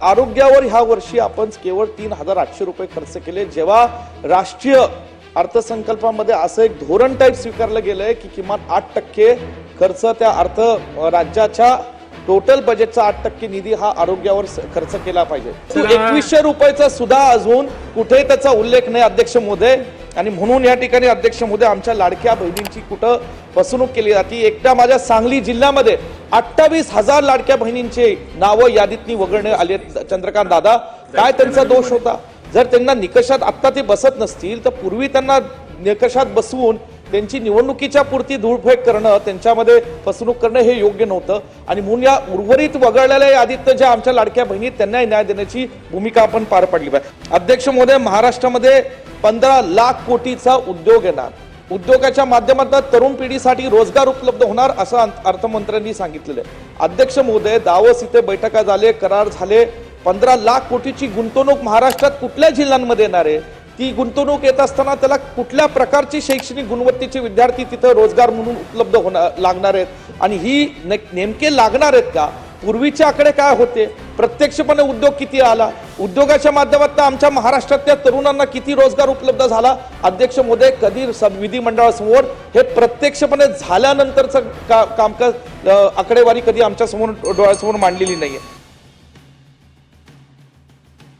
आरोग्यावर ह्या वर्षी आपण केवळ तीन हजार आठशे रुपये खर्च केले. जेव्हा राष्ट्रीय अर्थसंकल्पामध्ये असं एक धोरण टाईप स्वीकारलं गेलंय की किमान आठ टक्के खर्च त्या अर्थ राज्याच्या टोटल बजेटचा आठ टक्के निधी हा आरोग्यावर खर्च केला पाहिजे. एकवीसशे रुपयाचा सुद्धा अजून कुठे त्याचा उल्लेख नाही अध्यक्ष मोदय. आणि म्हणून या ठिकाणी अध्यक्ष मोदी आमच्या लाडक्या बहिणींची कुठं फसवणूक केली जाते? एकट्या माझ्या सांगली जिल्ह्यामध्ये अठ्ठावीस हजार लाडक्या बहिणींचे नावं यादीतनी वगळणे आले आहेत. चंद्रकांत दादा काय त्यांचा दोष होता? जर त्यांना निकषात आत्ता ते बसत नसतील तर पूर्वी त्यांना निकषात बसवून त्यांची निवडणुकीच्या पुरती धूळफेक करणं त्यांच्यामध्ये फसवणूक करणं हे योग्य नव्हतं. आणि म्हणून या उर्वरित वगळलेल्या यादीत ज्या आमच्या लाडक्या बहिणी त्यांनाही न्याय देण्याची भूमिका आपण पार पाडली पाहिजे. अध्यक्ष महोदय महाराष्ट्रामध्ये पंधरा लाख कोटीचा उद्योग येणार. उद्योगाच्या माध्यमातून तरुण पिढीसाठी रोजगार उपलब्ध होणार असं अर्थमंत्र्यांनी सांगितलेलं आहे. अध्यक्ष महोदय दावस इथे बैठका झाले करार झाले. पंधरा लाख कोटीची गुंतवणूक महाराष्ट्रात कुठल्या जिल्ह्यांमध्ये येणार आहे? ती गुंतवणूक येत असताना त्याला कुठल्या प्रकारची शैक्षणिक गुणवत्तेचे विद्यार्थी तिथं रोजगार म्हणून उपलब्ध होणार लागणार आहेत? आणि ही ने- नेमके लागणार आहेत का? पूर्वीचे आकडे काय होते? प्रत्यक्षपणे उद्योग किती आला? उद्योगाच्या माध्यमातून आमच्या महाराष्ट्रातल्या तरुणांना किती रोजगार उपलब्ध झाला? अध्यक्ष मोदय कधी विधिमंडळासमोर हे प्रत्यक्षपणे झाल्यानंतरचं का कामकाज आकडेवारी कधी आमच्यासमोर डोळ्यासमोर मांडलेली नाही आहे